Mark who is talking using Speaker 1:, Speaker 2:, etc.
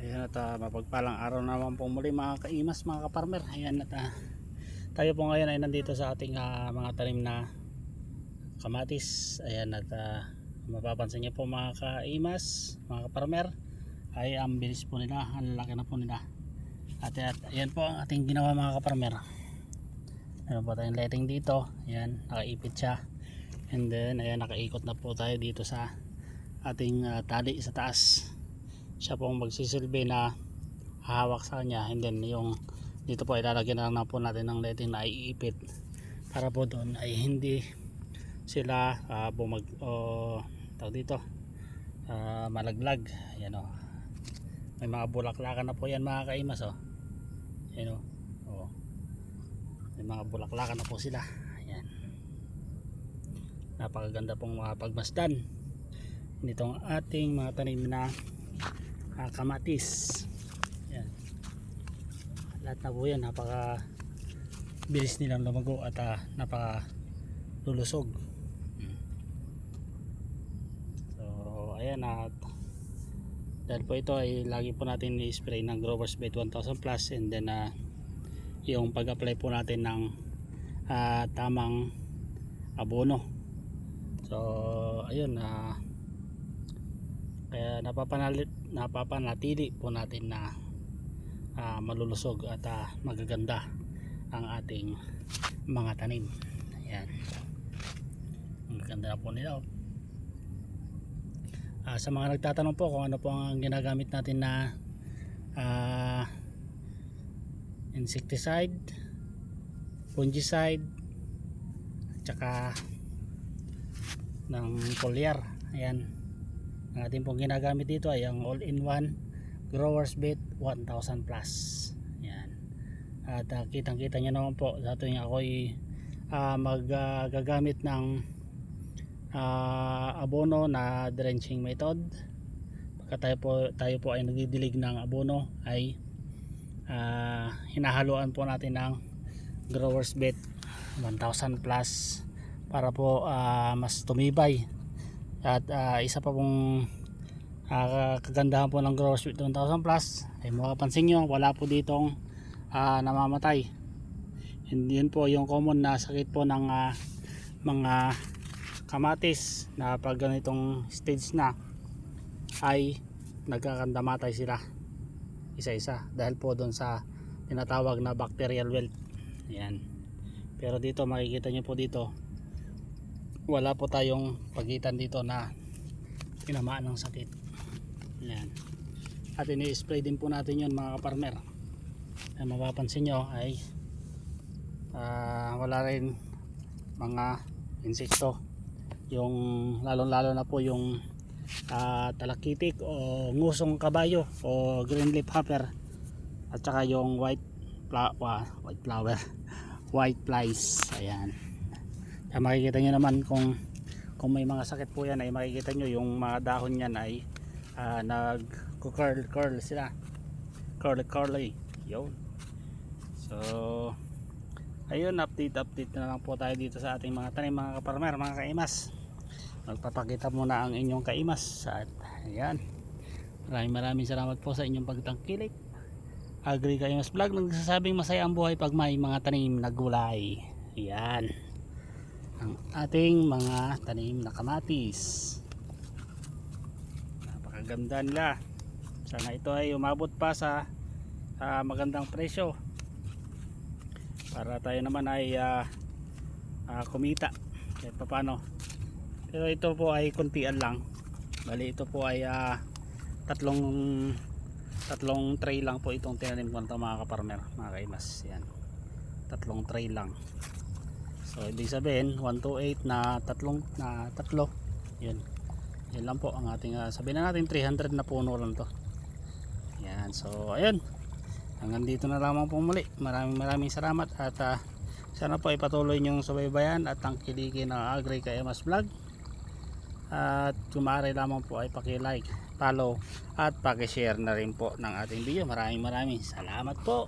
Speaker 1: Ayan at ah, mapagpalang araw naman po muli mga kaimas, mga kaparmer. Ayan at ah, tayo po ngayon ay nandito sa ating ah, mga tanim na kamatis. Ayan at ah, mapapansin niyo po mga kaimas, mga kaparmer ay ang bilis po nila, ang laki na po nila. At, at ayan po ang ating ginawa mga kaparmer. Meron po tayong lighting dito. Ayan, nakaipit siya. And then, ayan, nakaikot na po tayo dito sa ating ah, tali sa taas siya po ang magsisilbi na hahawak sa kanya. And then yung dito po ilalagyan na lang po natin ng lighting na iipit para po doon ay hindi sila uh, bumag o tawag dito ah, malaglag. Ayan o. May mga bulaklakan na po yan mga kaimas o. Ayan o. O. may mga bulaklakan na po sila. Ayan. Napakaganda pong mga pagmasdan nitong ating mga tanim na ah, kamatis. Yan. Lahat na po yan napaka bilis nilang lumago at ah, napaka lulusog so ayan at dahil po ito ay lagi po natin i-spray ng Growers Bait 1000 plus and then ah, yung pag-apply po natin ng ah, tamang abono. So ayun ah kaya napapanalit napapanatili po natin na ah, malulusog at ah, magaganda ang ating mga tanim. Ayan. Ang ganda na po nila. Ah, sa mga nagtatanong po kung ano po ang ginagamit natin na ah, insecticide fungicide at saka ng foliar. Ayan ang ating pong ginagamit dito ay ang all-in-one growers bait 1000 plus. Yan. At uh, kitang kita nyo naman po sa tuwing ako ay uh, magagamit ng ah, abono na drenching method. Pagka tayo po, tayo po ay nagdidilig ng abono ay ah, hinahaluan po natin ng growers bait 1000 plus para po ah, mas tumibay at ah, isa pa pong ah, kagandahan po ng growers with 1000 plus. Ay mapapansin nyo wala po ditong ah, namamatay. Hindi yun po yung common na sakit po ng ah, mga kamatis na pag ganitong stage na ay nagkakandamatay sila. Isa-isa dahil po doon sa tinatawag na bacterial wilt yan pero dito makikita nyo po dito wala po tayong pagitan dito na tinamaan ng sakit. Yan at ini-spray din po natin yun mga kaparmer. Ay mapapansin nyo ay ah, wala rin mga insekto. Yung lalong lalo na po yung ah, talakitik o ngusong kabayo o green leaf hopper. At saka yung white fla wa- white flower. White flies. Ayan kaya makikita nyo naman kung kung may mga sakit po yan ay makikita nyo yung mga dahon yan ay ah, nag curl curl sila curly curly yun. So ayun update update na lang po tayo dito sa ating mga tanim mga kaparmer mga kaimas. Magpapakita muna ang inyong kaimas at ayan. Maraming maraming salamat po sa inyong pagtangkilik. Agri Kaimas Vlog nagsasabing masaya ang buhay pag may mga tanim na gulay. Ayan ang ating mga tanim na kamatis. Napakaganda nila. Sana ito ay umabot pa sa ah, magandang presyo. Para tayo naman ay ah, ah, kumita. Kahit papano. Pero ito po ay kuntian lang. Bali ito po ay ah, tatlong tatlong tray lang po itong tinanim ko mga kaparmer mga kaimas. Yan. Tatlong tray lang so ibig sabihin 128 na tatlong na tatlo. Yun. Yan lang po ang ating ah, sabihin na natin 300 na puno lang to. Yan. So ayun. Hanggang dito na lamang po muli. Maraming maraming salamat at ah, sana po ay patuloy nyong subaybayan at tangkilikin ng Agri Kaimas Vlog. At kung maaari lamang po ay paki-like, follow at paki-share na rin po ng ating video. Maraming maraming salamat po.